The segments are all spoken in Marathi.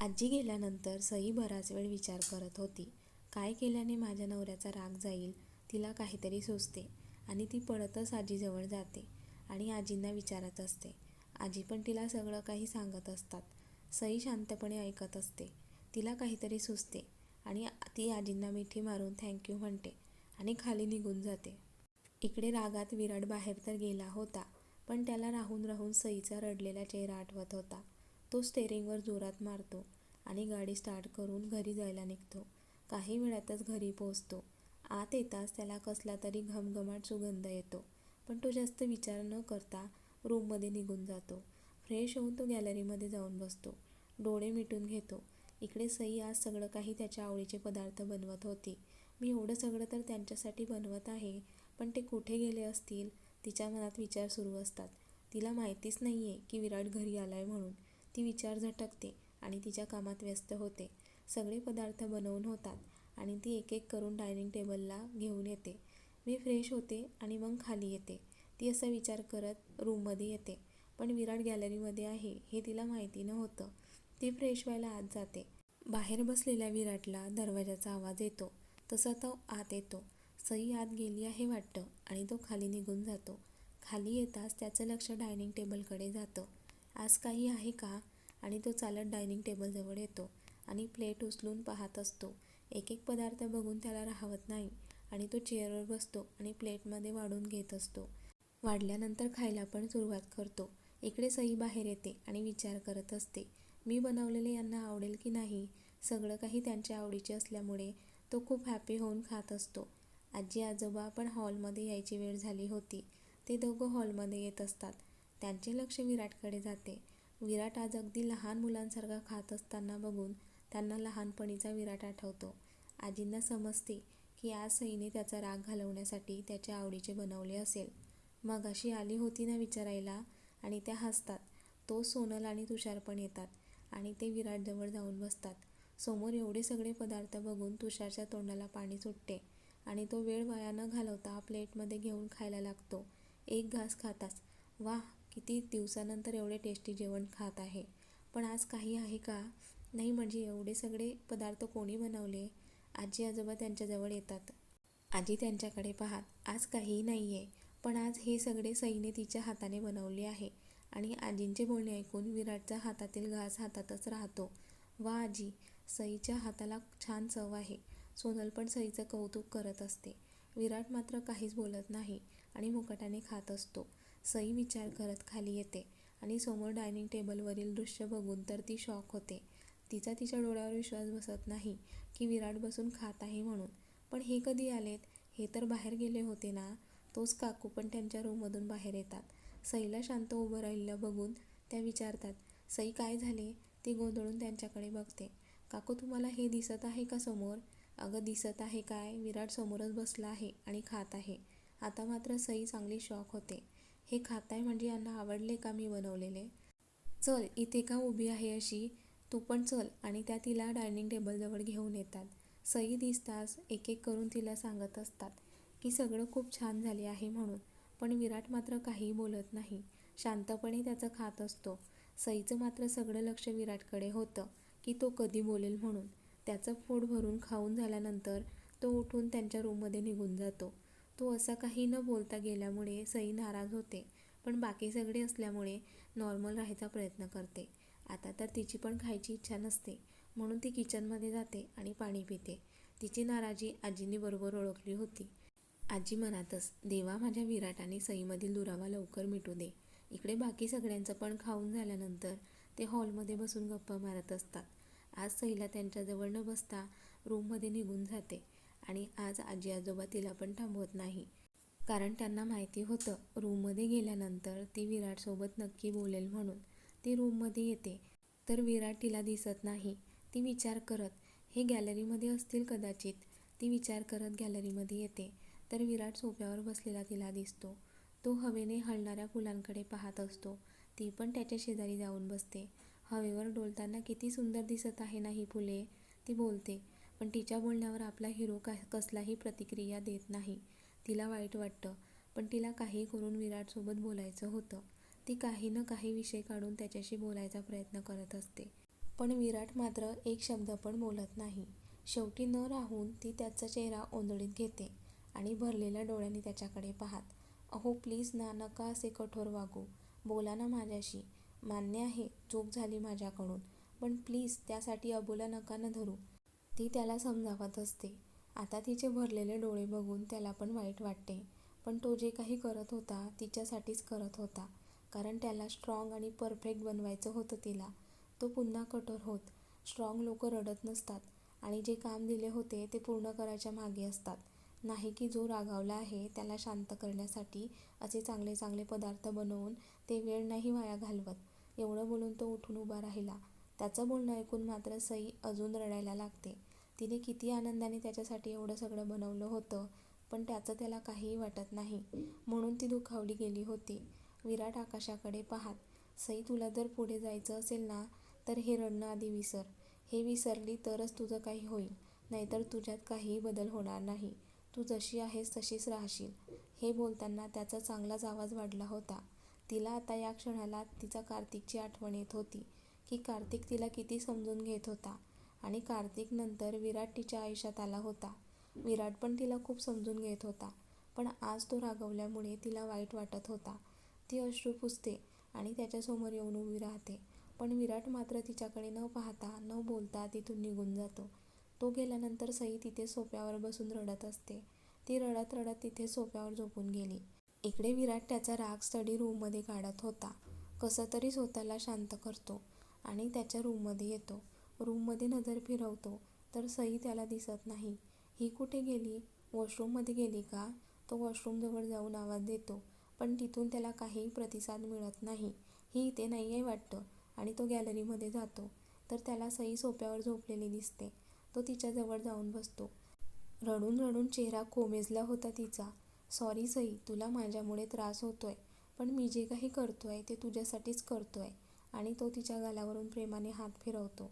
आजी गेल्यानंतर सई बराच वेळ विचार करत होती. काय केल्याने माझ्या नवऱ्याचा राग जाईल? तिला काहीतरी सुचते आणि ती पळतच आजीजवळ जाते आणि आजींना विचारत असते. आजी पण तिला सगळं काही सांगत असतात. सई शांतपणे ऐकत असते. तिला काहीतरी सुचते आणि ती आजींना मिठी मारून थँक्यू म्हणते आणि खाली निघून जाते. इकडे रागात विराट बाहेर तर गेला होता, पण त्याला राहून राहून सईचा रडलेला चेहरा आठवत होता. तो स्टेरिंगवर जोरात मारतो आणि गाडी स्टार्ट करून घरी जायला निघतो. काही वेळातच घरी पोहोचतो. आत येताच त्याला कसला तरी घमघमाट सुगंध येतो, पण तो जास्त विचार न करता रूममध्ये निघून जातो. फ्रेश होऊन तो गॅलरीमध्ये जाऊन बसतो. डोळे मिटून घेतो. इकडे सई आज सगळं काही त्याच्या आवडीचे पदार्थ बनवत होती. मी एवढं सगळं तर त्यांच्यासाठी बनवत आहे, पण ते कुठे गेले असतील? तिच्या मनात विचार सुरू असतात. तिला माहितीच नाही आहे की विराट घरी आला आहे म्हणून. ती विचार झटकते आणि तिच्या कामात व्यस्त होते. सगळे पदार्थ बनवून होतात आणि ती एक-एक करून डायनिंग टेबलला घेऊन येते. मी फ्रेश होते आणि मग खाली येते. ती असा विचार करत रूममध्ये येते, पण विराट गॅलरीमध्ये आहे हे तिला माहिती नव्हतं. ती फ्रेश व्हायला आत जाते. बाहेर बसलेल्या विराटला दरवाजाचा आवाज येतो, तसा तो आत येतो. सई आत गेली आहे वाटतं आणि तो खाली निघून जातो. खाली येताच त्याचं लक्ष डायनिंग टेबलकडे जातं. आज काही आहे का? आणि तो चालत डायनिंग टेबलजवळ येतो आणि प्लेट उचलून पाहत असतो. एक-एक पदार्थ बघून त्याला राहावत नाही आणि तो चेअरवर बसतो आणि प्लेटमध्ये वाढून घेत असतो. वाढल्यानंतर खायला पण सुरुवात करतो. इकडे सई बाहेर येते आणि विचार करत असते. मी बनवलेले यांना आवडेल की नाही? सगळं काही त्यांच्या आवडीचे असल्यामुळे तो खूप हॅपी होऊन खात असतो. आजी-आजोबा पण हॉलमध्ये यायची वेळ झाली होती. ते दोघं हॉलमध्ये येत असतात. त्यांचे लक्ष विराटकडे जाते. विराट आज अगदी लहान मुलांसारखा खात असताना बघून त्यांना लहानपणीचा विराट आठवतो. आजींना समजते की आज सईने त्याचा राग घालवण्यासाठी त्याच्या आवडीचे बनवले असेल. मगाशी आली होती ना विचारायला? आणि त्या हसतात. तो सोनल आणि तुषार पण येतात आणि ते विराटजवळ जाऊन बसतात. समोर एवढे सगळे पदार्थ बघून तुषारच्या तोंडाला पाणी सुटते आणि तो वेळ वाया न घालवता प्लेटमध्ये घेऊन खायला लागतो. एक घास खाताच, वाह किती दिवसानंतर एवढे टेस्टी जेवण खात आहे. पण आज काही आहे का? नाही म्हणजे एवढे सगळे पदार्थ कोणी बनवले? आजी-आजोबा त्यांच्याजवळ येतात. आजी त्यांच्याकडे पाहात आज काहीही नाही आहे पण आज हे सगळे सईने तिच्या हाताने बनवले आहे आणि आजींचे बोलणे ऐकून विराटचा हातातील घास हातातच राहतो. वा आजी, सईच्या हाताला छान चव आहे. सोनल पण सईचं कौतुक करत असते. विराट मात्र काहीच बोलत नाही आणि मुकटाने खात असतो. सई विचार करत खाली येते आणि समोर डायनिंग टेबलवरील दृश्य बघून तर ती शॉक होते. तिचा तिच्या डोळ्यावर विश्वास बसत नाही की विराट बसून खात आहे म्हणून. पण हे कधी आलेत? हे तर बाहेर गेले होते ना? तोच काकू पण त्यांच्या रूममधून बाहेर येतात. सईला शांत उभं राहिलं बघून त्या विचारतात, सई काय झाले? ती गोंधळून त्यांच्याकडे बघते. काकू तुम्हाला हे दिसत आहे का समोर? अगं दिसत आहे काय? विराट समोरच बसला आहे आणि खात आहे. आता मात्र सई चांगली शॉक होते. हे खाताय म्हणजे यांना आवडले का मी बनवलेले? चल इथे का उभी आहे अशी? तू पण चल आणि त्या तिला डायनिंग टेबलजवळ घेऊन येतात. सई दिसताच एक-एक करून तिला सांगत असतात की सगळं खूप छान झाले आहे म्हणून. पण विराट मात्र काही बोलत नाही. शांतपणे त्याचं खात असतो. सईचं मात्र सगळं लक्ष विराटकडे होतं की तो कधी बोलेल म्हणून. त्याचं पोट भरून खाऊन झाल्यानंतर तो उठून त्यांच्या रूममध्ये निघून जातो. तो असा काही न बोलता गेल्यामुळे सई नाराज होते, पण बाकी सगळे असल्यामुळे नॉर्मल राहायचा प्रयत्न करते. आता तर तिची पण खायची इच्छा नसते, म्हणून ती किचनमध्ये जाते आणि पाणी पिते. तिची नाराजी आजींनी बरोबर ओळखली होती. आजी मनातच, देवा माझ्या विराट आणि सईमधील दुरावा लवकर मिटू दे. इकडे बाकी सगळ्यांचं पण खाऊन झाल्यानंतर ते हॉलमध्ये बसून गप्पा मारत असतात. आज सईला त्यांच्याजवळ न बसता रूममध्ये निघून जाते आणि आज आजी-आजोबा तिला पण थांबवत नाही. कारण त्यांना माहिती होतं रूममध्ये गेल्यानंतर ती विराटसोबत नक्की बोलेल म्हणून. ती रूममध्ये येते, तर विराट तिला दिसत नाही. ती विचार करत, हे गॅलरीमध्ये असतील कदाचित. ती विचार करत गॅलरीमध्ये येते, तर विराट सोफ्यावर बसलेला तिला दिसतो. तो हवेने हलणाऱ्या फुलांकडे पाहत असतो. ती पण त्याच्या शेजारी जाऊन बसते. हवेवर डोलताना किती सुंदर दिसत आहे ना ही फुले? ती बोलते, पण तिच्या बोलण्यावर आपला हिरो का कसलाही प्रतिक्रिया देत नाही. तिला वाईट वाटतं, पण तिला काही करून विराटसोबत बोलायचं होतं. ती काही ना काही विषय काढून त्याच्याशी बोलायचा प्रयत्न करत असते. पण विराट मात्र एक शब्द पण बोलत नाही. शेवटी न राहून ती त्याचा चेहरा ओंदळीत घेते आणि भरलेल्या डोळ्यांनी त्याच्याकडे पाहत, अहो प्लीज ना नका असे कठोर वागू. बोला ना माझ्याशी. मान्य आहे चूक झाली माझ्याकडून. पण प्लीज त्यासाठी अबोला नका ना धरू. ती त्याला समजावत असते. आता तिचे भरलेले डोळे बघून त्याला पण वाईट वाटते. पण तो जे काही करत होता तिच्यासाठीच करत होता. कारण त्याला स्ट्रॉंग आणि परफेक्ट बनवायचं होतं तिला. तो पुन्हा कठोर होत. स्ट्रॉंग लोक रडत नसतात आणि जे काम दिले होते ते पूर्ण करायच्या मागे असतात. नाही की जो रागावला आहे त्याला शांत करण्यासाठी असे चांगले चांगले पदार्थ बनवून ते वेळ नाही वाया घालवत. एवढं बोलून तो उठून उभा राहिला. त्याचं बोलणं ऐकून मात्र सई अजून रडायला लागते. तिने किती आनंदाने त्याच्यासाठी एवढं सगळं बनवलं होतं पण त्याचं त्याला काहीही वाटत नाही म्हणून ती दुखावली गेली होती. विराट आकाशाकडे पाहत, सई तुला जर पुढे जायचं असेल ना तर हे रडणं आधी विसर. हे विसरली तरच तुझं काही होईल. नाहीतर तुझ्यात काहीही बदल होणार नाही. तू जशी आहेस तशीच राहशील. हे बोलताना त्याचा चांगलाच आवाज वाढला होता. तिला आता या क्षणाला तिचा कार्तिकची आठवण येत होती की कार्तिक तिला किती समजून घेत होता आणि कार्तिक नंतर विराट तिच्या आयुष्यात आला होता. विराट पण तिला खूप समजून घेत होता. पण आज तो रागावल्यामुळे तिला वाईट वाटत होता. ती अश्रू पुसते आणि त्याच्यासमोर येऊन उभी राहते. पण विराट मात्र तिच्याकडे न पाहता न बोलता तिथून निघून जातो. तो गेल्यानंतर सई तिथे सोप्यावर बसून रडत असते. ती रडत रडत तिथे सोप्यावर झोपून गेली. इकडे विराट त्याचा राग स्टडी रूममध्ये काढत होता. कसं तरी स्वतःला शांत करतो आणि त्याच्या रूममध्ये येतो. रूममध्ये नजर फिरवतो तर सई त्याला दिसत नाही. ही कुठे गेली? वॉशरूममध्ये गेली का? तो वॉशरूमजवळ जाऊन आवाज देतो पण तिथून त्याला काहीही प्रतिसाद मिळत नाही. ही इथे नाही आहे वाटतं आणि तो गॅलरीमध्ये जातो तर त्याला सई सोप्यावर झोपलेली दिसते. तो तिच्याजवळ जाऊन बसतो. रडून रडून चेहरा कोमेजला होता तिचा. सॉरी सई तुला माझ्यामुळे त्रास होतोय. पण मी जे काही करतोय ते तुझ्यासाठीच करतोय आणि तो तिच्या गालावरून प्रेमाने हात फिरवतो.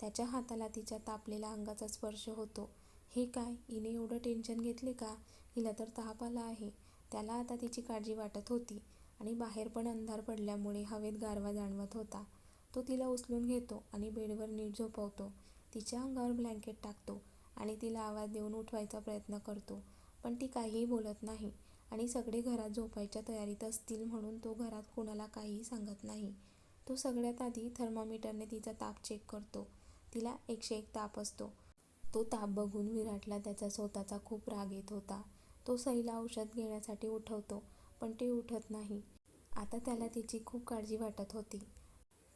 त्याच्या हाताला तिच्या तापलेल्या अंगाचा स्पर्श होतो. हे काय? हिने एवढं टेन्शन घेतले का? हिला तर ताप आला आहे. त्याला आता तिची काळजी वाटत होती आणि बाहेर पण अंधार पडल्यामुळे हवेत गारवा जाणवत होता. तो तिला उचलून घेतो आणि बेडवर नीट झोपवतो. तिच्या अंगावर ब्लँकेट टाकतो आणि तिला आवाज देऊन उठवायचा प्रयत्न करतो. पण ती काहीही बोलत नाही आणि सगळे घरात झोपायच्या तयारीत असतील म्हणून तो घरात कुणाला काहीही सांगत नाही. तो सगळ्यात आधी थर्मामीटरने तिचा ताप चेक करतो. तिला एकशे एक ताप असतो. तो ताप बघून विराटला त्याचा स्वतःचा खूप राग येत होता. तो सईला औषध घेण्यासाठी उठवतो पण ती उठत नाही. आता त्याला तिची खूप काळजी वाटत होती.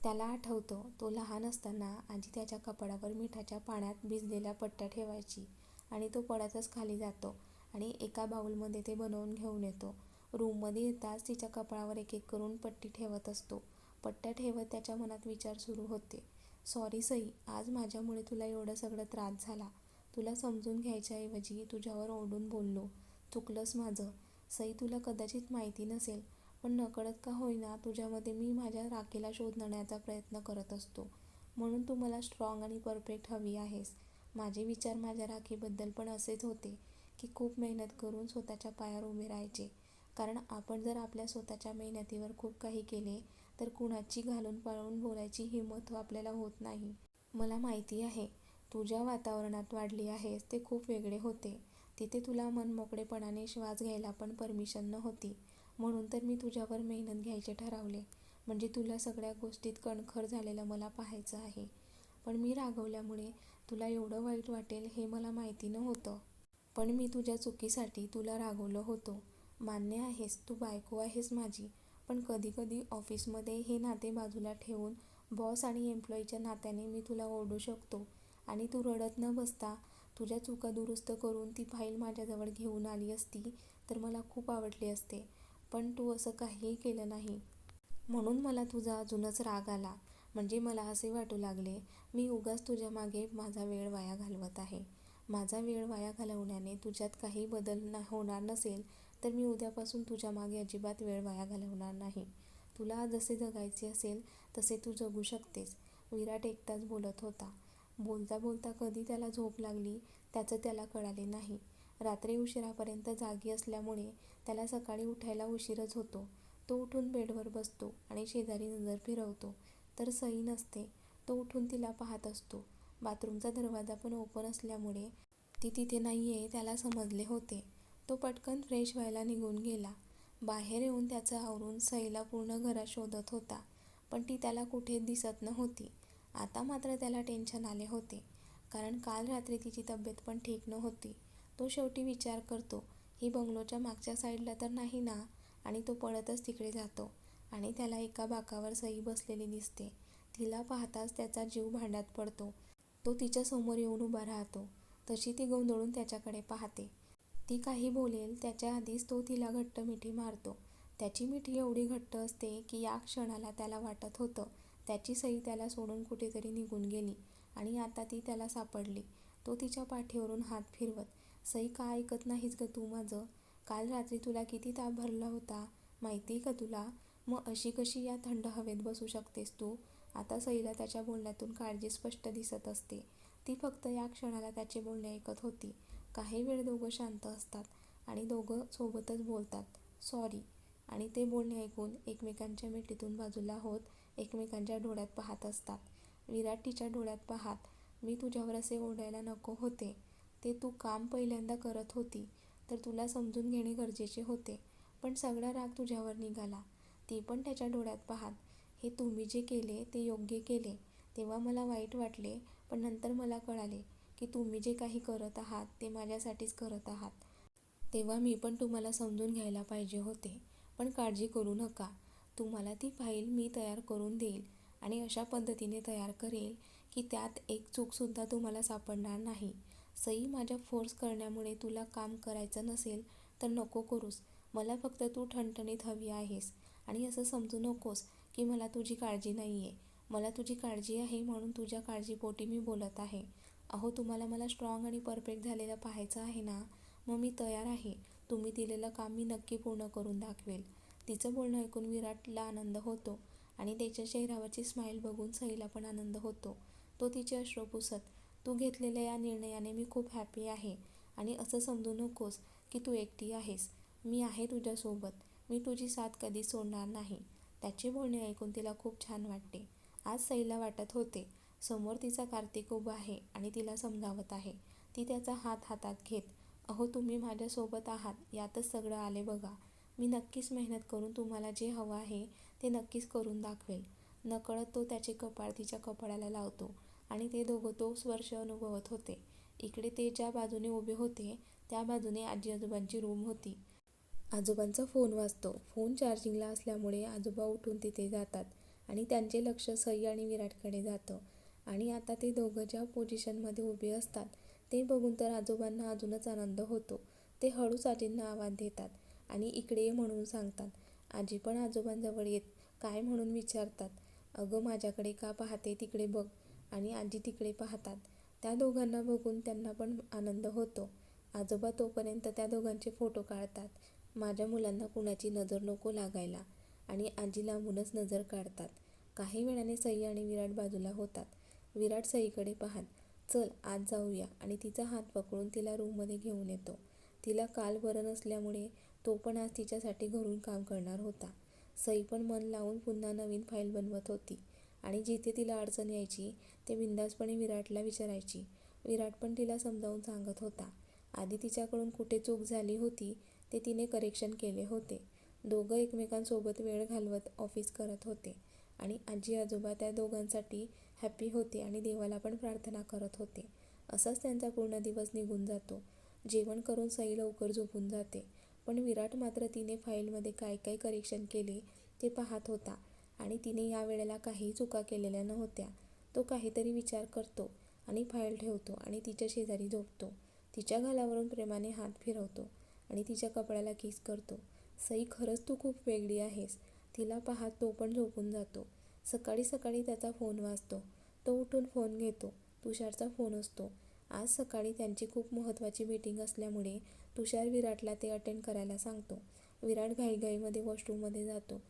त्याला आठवतो तो लहान असताना आजी त्याच्या कपाडावर मिठाच्या पाण्यात भिजलेल्या पट्ट्या ठेवायची आणि तो पळतच खाली जातो आणि एका बाऊलमध्ये ते बनवून घेऊन येतो. रूममध्ये येताच तिच्या कपाळावर एक एक करून पट्टी ठेवत असतो. पट्ट्या ठेवत त्याच्या मनात विचार सुरू होते. सॉरी सई आज माझ्यामुळे तुला एवढं सगळं त्रास झाला. तुला समजून घ्यायच्याऐवजी तुझ्यावर ओढून बोललो. चुकलंच माझं. सई तुला कदाचित माहिती नसेल पण नकळत का होईना तुझ्यामध्ये मी माझ्या राखेला शोधण्याचा प्रयत्न करत असतो. म्हणून तू मला स्ट्रॉंग आणि परफेक्ट हवी आहेस. माझे विचार माझ्या राखीबद्दल पण असेच होते की खूप मेहनत करून स्वतःच्या पायावर उभे राहायचे. कारण आपण जर आपल्या स्वतःच्या मेहनतीवर खूप काही केले तर कुणाची घालून पाळून बोलायची हिंमत आपल्याला होत नाही. मला माहिती आहे तू ज्या वातावरणात वाढली आहेस ते खूप वेगळे होते. तिथे तुला मनमोकळेपणाने श्वास घ्यायला पण परमिशन नव्हती. म्हणून तर मी तुझ्यावर मेहनत घ्यायचे ठरवले. म्हणजे तुला सगळ्या गोष्टीत कणखर झालेलं मला पाहायचं आहे. पण मी रागावल्यामुळे तुला एवढं वाईट वाटेल हे मला माहिती नव्हतं. पण मी तुझ्या चुकीसाठी तुला रागवलं होतं. मान्य आहेस तू बायको आहेस माझी. पण कधीकधी ऑफिसमध्ये हे नाते बाजूला ठेवून बॉस आणि एम्प्लॉईच्या नात्याने मी तुला ओरडू शकतो आणि तू रडत न बसता तुझ्या चुका दुरुस्त करून ती फाईल माझ्याजवळ घेऊन आली असती तर मला खूप आवडले असते. पण तू असं काहीही केलं नाही. म्हणून मला तुझा अजूनच राग आला. म्हणजे मला असे वाटू लागले मी उगाच तुझ्या मागे माझा वेळ वाया घालवत आहे. माझा वेळ वाया घालवण्याने तुझ्यात काही बदल होणार नसेल तर मी उद्यापासून तुझ्या मागे अजिबात वेळ वाया घालवणार नाही. तुला जसे जगायचे असेल तसे तू जगू शकतेस. विराट एकटाच बोलत होता. बोलता बोलता कधी त्याला झोप लागली त्याचं त्याला कळाले नाही. रात्री उशिरापर्यंत जागी असल्यामुळे त्याला सकाळी उठायला उशीरच होतो. तो उठून बेडवर बसतो आणि शेजारी नजर फिरवतो तर सई नसते. तो उठून तिला पाहत असतो बाथरूमचा दरवाजा पण ओपन असल्यामुळे ती तिथे नाही आहे त्याला समजले होते तो पटकन फ्रेश व्हायला निघून गेला. बाहेर येऊन त्याचं आवरून सईला पूर्ण घरात शोधत होता पण ती त्याला कुठेच दिसत नव्हती. आता मात्र त्याला टेन्शन आले होते कारण काल रात्री तिची तब्येत पण ठीक नव्हती. तो शेवटी विचार करतो ही बंगलोच्या मागच्या साईडला तर नाही ना? आणि तो पळतच तिकडे जातो आणि त्याला एका बाकावर सई बसलेली दिसते. तिला पाहताच त्याचा जीव भांड्यात पडतो. तो तिच्या समोर येऊन उभा राहतो. तशी ती गोंधळून त्याच्याकडे पाहते. ती काही बोलेल त्याच्या आधीच तो तिला घट्ट मिठी मारतो. त्याची मिठी एवढी घट्ट असते की या क्षणाला त्याला वाटत होतं. त्याची सई त्याला सोडून कुठेतरी निघून गेली आणि आता ती त्याला सापडली. तो तिच्या पाठीवरून हात फिरवत सई का ऐकत नाहीस ग तू माझं? काल रात्री तुला किती ताप भरला होता? माहिती का तुला? मग अशी कशी या थंड हवेत बसू शकतेस तू? आता सईला त्याच्या बोलण्यातून काळजी स्पष्ट दिसत असते. ती फक्त या क्षणाला त्याचे बोलणे ऐकत होती. काही वेळ दोघं शांत असतात आणि दोघं सोबतच बोलतात. सॉरी आणि ते बोलणे ऐकून एकमेकांच्या मिठीतून बाजूला होत एकमेकांच्या डोळ्यात पाहत असतात. विराट तिच्या डोळ्यात पाहात मी तुझ्यावर असे ओढायला नको होते. ते तू काम पहिल्यांदा करत होती तर तुला समजून घेणे गरजेचे होते. पण सगळा राग तुझ्यावर निघाला. ती पण त्याच्या डोळ्यात पाहात हे तुम्ही जे केले ते योग्य केले. तेव्हा मला वाईट वाटले पण नंतर मला कळाले. की तुम्ही जे काही करत आहात ते माझ्यासाठीच करत आहात. तेव्हा मी पण तुम्हाला समजून घ्यायला पाहिजे होते. पण काळजी करू नका. तुम्हाला ती फाईल मी तयार करून देईल आणि अशा पद्धतीने तयार करेल की त्यात एक चूकसुद्धा तुम्हाला सापडणार नाही. सई माझ्या फोर्स करण्यामुळे तुला काम करायचं नसेल तर नको करूस. मला फक्त तू ठणठणीत हवी आहेस. आणि असं समजू नकोस की मला तुझी काळजी नाही आहे मला तुझी काळजी आहे म्हणून तुझ्या काळजीपोटी मी बोलत आहे. अहो तुम्हाला मला स्ट्रॉंग आणि परफेक्ट झालेलं पाहायचं आहे ना? मग मी तयार आहे. तुम्ही दिलेलं काम मी नक्की पूर्ण करून दाखवेल. तिचं बोलणं ऐकून विराटला आनंद होतो आणि त्याच्या चेहऱ्यावरची स्माईल बघून सईला पण आनंद होतो. तो तिचे अश्रू पुसत तू घेतलेल्या या निर्णयाने मी खूप हॅपी आहे आणि असं समजू नकोस की तू एकटी आहेस. मी आहे तुझ्यासोबत. मी तुझी साथ कधी सोडणार नाही. त्याचे बोलणे ऐकून तिला खूप छान वाटते. आज सईला वाटत होते समोर तिचा कार्तिक उभा आहे आणि तिला समजावत आहे. ती त्याचा हात हातात घेत अहो तुम्ही माझ्यासोबत आहात यातच सगळं आले बघा. मी नक्कीच मेहनत करून तुम्हाला जे हवं आहे ते नक्कीच करून दाखवेल. नकळत तो त्याचे कपाळ तिच्या कपाळाला लावतो आणि ते दोघं तो स्पर्श अनुभवत होते. इकडे ते ज्या बाजूने उभे होते त्या बाजूने आजी आजोबांची रूम होती. आजोबांचा फोन वाजतो. फोन चार्जिंगला असल्यामुळे आजोबा उठून तिथे जातात आणि त्यांचे लक्ष सई आणि विराटकडे जातं. आणि आता ते दोघं ज्या पोझिशनमध्ये उभे असतात ते बघून तर आजोबांना अजूनच आनंद होतो. ते हळूच आजींना आवाज देतात आणि इकडे म्हणून सांगतात आजी पण आजोबांजवळ येत काय म्हणून विचारतात? अगं माझ्याकडे का पाहते तिकडे बघ. आणि आजी तिकडे पाहतात. त्या दोघांना बघून त्यांना पण आनंद होतो. आजोबा तोपर्यंत त्या दोघांचे फोटो काढतात. माझ्या मुलांना कुणाची नजर नको लागायला. आणि आजी लांबूनच नजर काढतात. काही वेळाने सई आणि विराट बाजूला होतात. विराट सईकडे पाहत चल आज जाऊया. आणि तिचा हात पकडून तिला रूममध्ये घेऊन येतो. तिला काल बरं नसल्यामुळे तो पण आज तिच्यासाठी घरून काम करणार होता. सई पण मन लावून पुन्हा नवीन फाईल बनवत होती आणि जिथे तिला अडचण यायची ते बिंदासपणे विराटला विचारायची. विराट पण तिला समजावून सांगत होता. आधी तिच्याकडून कुठे चूक झाली होती ते तिने करेक्शन केले होते. दोघं एकमेकांसोबत वेळ घालवत ऑफिस करत होते आणि आजी आजोबा त्या दोघांसाठी हॅपी होते आणि देवाला पण प्रार्थना करत होते. असाच त्यांचा पूर्ण दिवस निघून जातो. जेवण करून सई लवकर झोपून जाते. पण विराट मात्र तिने फाईलमध्ये काय काय करेक्शन केले ते पाहत होता आणि तिने या वेळेला काहीही चुका केलेल्या नव्हत्या. तो काहीतरी विचार करतो आणि फाईल ठेवतो आणि तिच्या शेजारी झोपतो. तिच्या गालावरून प्रेमाने हात फिरवतो आणि तिच्या कपड्याला किस करतो. सई खरंच तू खूप वेगळी आहेस. तिला पाहत तो पण झोपून जातो. सकाळी सकाळी त्याचा फोन वाजतो. तो उठून फोन घेतो. तुषारचा फोन असतो. आज सकाळी त्यांची खूप महत्त्वाची मीटिंग असल्यामुळे तुषार विराटला ते अटेंड करायला सांगतो. विराट घाईघाईमध्ये वॉशरूममध्ये जातो.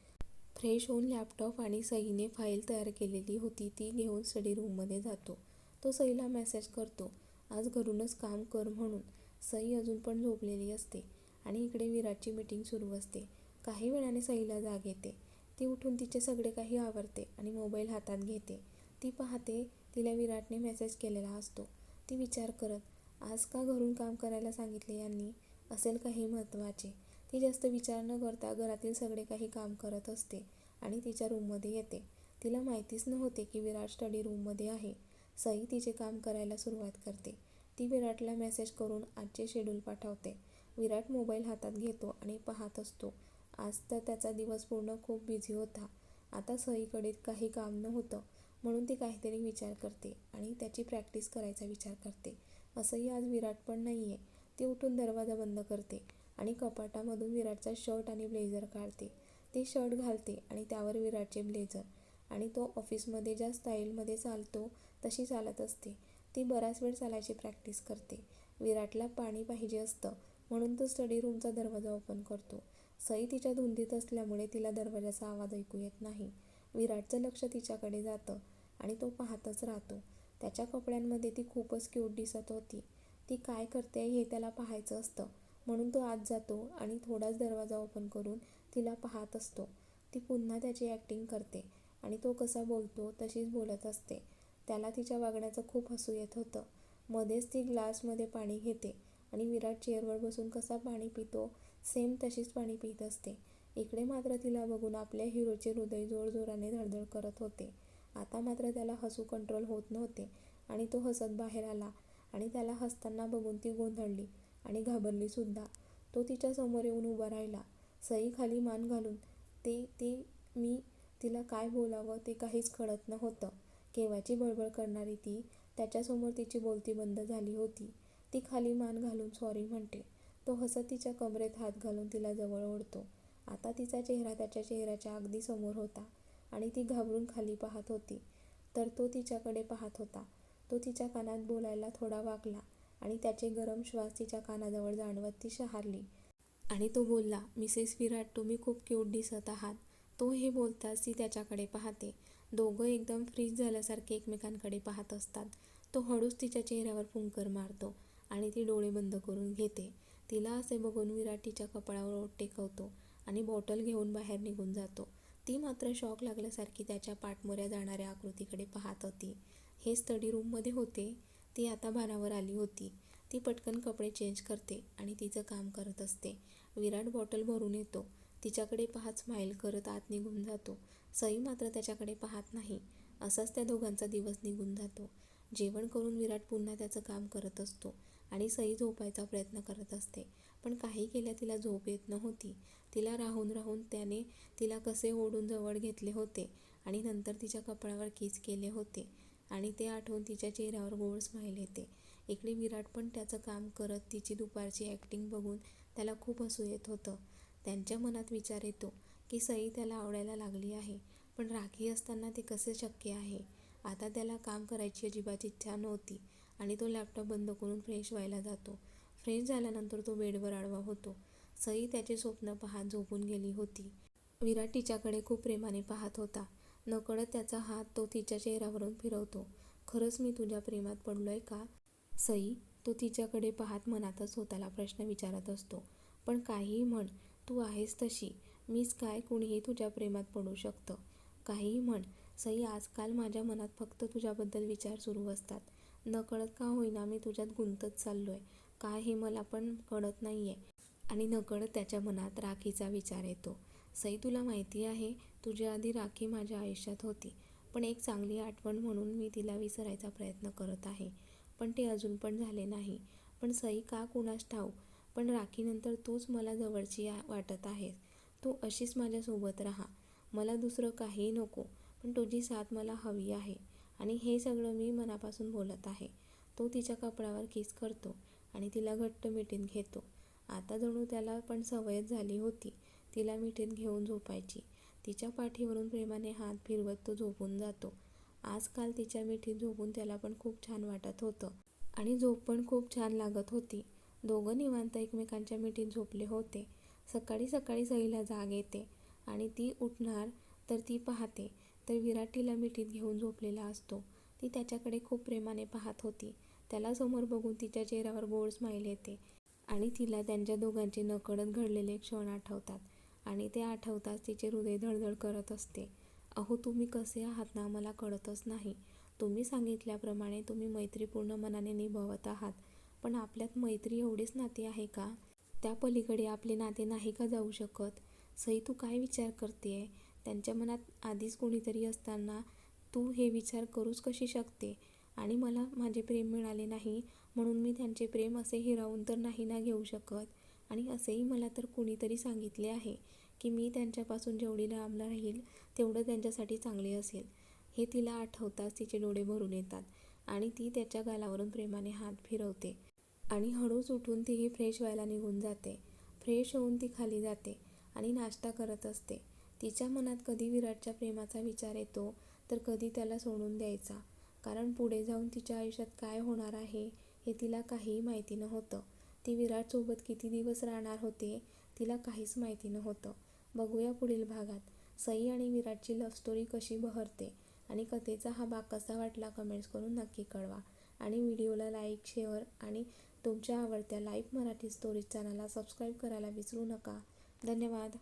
फ्रेश होऊन लॅपटॉप आणि सईने फाईल तयार केलेली होती ती घेऊन स्टडी रूममध्ये जातो. तो सईला मेसेज करतो. आज घरूनच काम कर म्हणून. सई अजून पण झोपलेली असते आणि इकडे विराटची मीटिंग सुरू असते. काही वेळाने सईला जाग येते. ती उठून तिचे सगळे काही आवरते आणि मोबाईल हातात घेते. ती पाहते तिला विराटने मेसेज केलेला असतो. ती विचार करत आज का घरून काम करायला सांगितले यांनी? असेल काही महत्त्वाचे. ती जास्त विचार न करता घरातील सगळे काही काम करत असते आणि तिच्या रूममध्ये येते. तिला माहितीच नव्हते की विराट स्टडी रूममध्ये आहे. सई तिचे काम करायला सुरुवात करते. ती विराटला मेसेज करून आजचे शेड्यूल पाठवते. विराट मोबाईल हातात घेतो आणि पाहत असतो. आज तर त्याचा दिवस पूर्ण खूप बिझी होता. आता सईकडे काही काम नव्हतं. म्हणून ती काहीतरी विचार करते आणि त्याची प्रॅक्टिस करायचा विचार करते. असंही आज विराट पण नाही आहे ती उठून दरवाजा बंद करते आणि कपाटामधून विराटचा शर्ट आणि ब्लेझर काढते. ती शर्ट घालते आणि त्यावर विराटचे ब्लेझर आणि तो ऑफिसमध्ये ज्या स्टाईलमध्ये चालतो तशी चालत असते. ती बराच वेळ चालायची प्रॅक्टिस करते. विराटला पाणी पाहिजे असतं म्हणून तो स्टडी रूमचा दरवाजा ओपन करतो. सई तिच्या धुंदीत असल्यामुळे तिला दरवाजाचा आवाज ऐकू येत नाही. विराटचं लक्ष तिच्याकडे जातं. आणि तो पाहतच राहतो. त्याच्या कपड्यांमध्ये ती खूपच क्यूट दिसत होती. ती काय करते हे त्याला पाहायचं असतं. म्हणून तो आत जातो आणि थोडाच दरवाजा ओपन करून तिला पाहत असतो. ती पुन्हा त्याची ॲक्टिंग करते आणि तो कसा बोलतो तशीच बोलत असते. त्याला तिच्या वागण्याचं खूप हसू येत होतं. मध्येच ती ग्लासमध्ये पाणी घेते आणि विराट चेअरवर बसून कसा पाणी पितो सेम तशीच पाणी पित असते. इकडे मात्र तिला बघून आपल्या हिरोचे हृदय जोरजोराने धडधड करत होते. आता मात्र त्याला हसू कंट्रोल होत नव्हते आणि तो हसत बाहेर आला आणि त्याला हसताना बघून ती गोंधळली आणि घाबरली सुद्धा. तो तिच्या समोर येऊन उभा राहिला. सई खाली मान घालून ते ते मी तिला काय बोलावं ते काहीच कळत नव्हतं. केव्हाची बळबळ करणारी ती त्याच्यासमोर तिची बोलती बंद झाली होती. ती खाली मान घालून सॉरी म्हणते. तो हसत तिच्या कमरेत हात घालून तिला जवळ ओढतो. आता तिचा चेहरा त्याच्या चेहऱ्याच्या अगदी समोर होता. आणि ती घाबरून खाली पाहत होती. तर तो तिच्याकडे पाहत होता. तो तिच्या कानात बोलायला थोडा वाकला आणि त्याचे गरम श्वास तिच्या कानाजवळ जाणवत ती शहारली. आणि तो बोलला मिसेस विराट तुम्ही खूप क्यूट दिसत आहात. तो हे बोलताच ती त्याच्याकडे पाहते. दोघं एकदम फ्रीज झाल्यासारखे एकमेकांकडे पाहत असतात. तो हळूच तिच्या चेहऱ्यावर फुंकर मारतो आणि ती डोळे बंद करून घेते. तिला असे बघून विराट तिच्या कपाळावर ओट टेकवतो आणि बॉटल घेऊन बाहेर निघून जातो. ती मात्र शॉक लागल्यासारखी त्याच्या पाठमोऱ्या जाणाऱ्या आकृतीकडे पाहत होती. हे स्टडी रूममध्ये होते. ती आता भानावर आली होती. ती पटकन कपडे चेंज करते आणि तिचं काम करत असते. विराट बॉटल भरून येतो. तिच्याकडे पाहत स्माईल करत आत निघून जातो. सई मात्र त्याच्याकडे पाहत नाही. असाच त्या दोघांचा दिवस निघून जातो. जेवण करून विराट पुन्हा त्याचं काम करत असतो आणि सई झोपायचा प्रयत्न करत असते. पण काही केल्या तिला झोप येत नव्हती. तिला राहून राहून त्याने तिला कसे ओढून जवळ घेतले होते आणि नंतर तिच्या कपाळावर किस केले होते आणि ते आठवून तिच्या चेहऱ्यावर गोड स्माईल येते. इकडे विराट पण त्याचं काम करत तिची दुपारची ॲक्टिंग बघून त्याला खूप हसू येत होतं. त्यांच्या मनात विचार येतो की सई त्याला आवडायला लागली आहे पण राखी असताना ते कसे शक्य आहे? आता त्याला काम करायची अजिबात इच्छा नव्हती आणि तो लॅपटॉप बंद करून फ्रेश व्हायला जातो. फ्रेश झाल्यानंतर तो बेडवर आडवा होतो. सई त्याचे स्वप्न पाहत झोपून गेली होती. विराट तिच्याकडे खूप प्रेमाने पाहत होता. नकळत त्याचा हात तो तिच्या चेहऱ्यावरून फिरवतो. खरंच मी तुझ्या प्रेमात पडलोय का? सई तो तिच्याकडे पाहत मनातच स्वतःला प्रश्न विचारत असतो. पण काहीही म्हण तू आहेस तशी. मीच काय कुणीही तुझ्या प्रेमात पडू शकतं. काहीही म्हण सई आजकाल माझ्या मनात फक्त तुझ्याबद्दल विचार सुरू असतात. नकळत का होईना मी तुझ्यात गुंतत चाललोय. का हे मला पण कळत नाही आहे आणि नकळत त्याच्या मनात राखीचा विचार येतो. सई तुला माहिती आहे तुझ्या आधी राखी माझ्या आयुष्यात होती. पण एक चांगली आठवण म्हणून मी तिला विसरायचा प्रयत्न करत आहे. पण ते अजून पण झाले नाही. पण सई का कुणास ठाऊ पण राखीनंतर तूच मला जवळची वाटत आहेस. तू अशीच माझ्यासोबत राहा. मला दुसरं काहीही नको पण तुझी साथ मला हवी आहे. आणि हे सगळं मी मनापासून बोलत आहे. तो तिच्या कपड्यावर किस करतो. आणि तिला घट्ट मिठीत घेतो. आता जणू त्याला पण सवयच झाली होती. तिला मिठीत घेऊन झोपायची. तिच्या पाठीवरून प्रेमाने हात फिरवत तो झोपून जातो. आजकाल तिच्या मिठीत झोपून त्याला पण खूप छान वाटत होतं. आणि झोप पण खूप छान लागत होती. दोघं निवांत एकमेकांच्या मिठीत झोपले होते. सकाळी सकाळी सईला जाग येते आणि ती उठणार तर ती पाहते. तर विराट तिला मिठीत घेऊन झोपलेला असतो. ती त्याच्याकडे खूप प्रेमाने पाहत होती. त्याला समोर बघून तिच्या चेहऱ्यावर गोड स्माईल येते आणि तिला त्यांच्या दोघांचे नकळत घडलेले क्षण आठवतात आणि ते आठवताच तिचे हृदय धडधड करत असते. अहो तुम्ही कसे आहात ना मला कळतच नाही. तुम्ही सांगितल्याप्रमाणे तुम्ही मैत्रीपूर्ण मनाने निभावत आहात. पण आपल्यात मैत्री एवढीच नाती आहे का? त्या पलीकडे आपले नाते नाही का जाऊ शकत? सई तू काय विचार करते त्यांच्या मनात आधीच कोणीतरी असताना तू हे विचार करूच कशी शकते? आणि मला माझे प्रेम मिळाले नाही म्हणून मी त्यांचे प्रेम असे हिरावून तर नाही ना घेऊ शकत. आणि असेही मला तर कुणीतरी सांगितले आहे की मी त्यांच्यापासून जेवढी लांबला राहील तेवढं त्यांच्यासाठी चांगले असेल. हे तिला आठवताच तिचे डोळे भरून येतात आणि ती त्याच्या गालावरून प्रेमाने हात फिरवते. आणि हळूच उठून तीही फ्रेश व्हायला निघून जाते. फ्रेश होऊन ती खाली जाते आणि नाश्ता करत असते. तिच्या मनात कधी विराटच्या प्रेमाचा विचार येतो तर कधी त्याला सोडून द्यायचा. कारण पुढे जाऊन तिच्या आयुष्यात काय होणार आहे हे तिला काहीही माहिती नव्हतं. ती विराटसोबत किती दिवस राहणार होते तिला काहीच माहिती नव्हतं. बघूया पुढील भागात. सई आणि विराटची लव्ह स्टोरी कशी बहरते आणि कथेचा हा भाग कसा वाटला कमेंट्स करून नक्की कळवा. आणि व्हिडिओला लाईक शेअर आणि तुमच्या आवडत्या लाईव्ह मराठी स्टोरीज चॅनलला सबस्क्राईब करायला विसरू नका. धन्यवाद.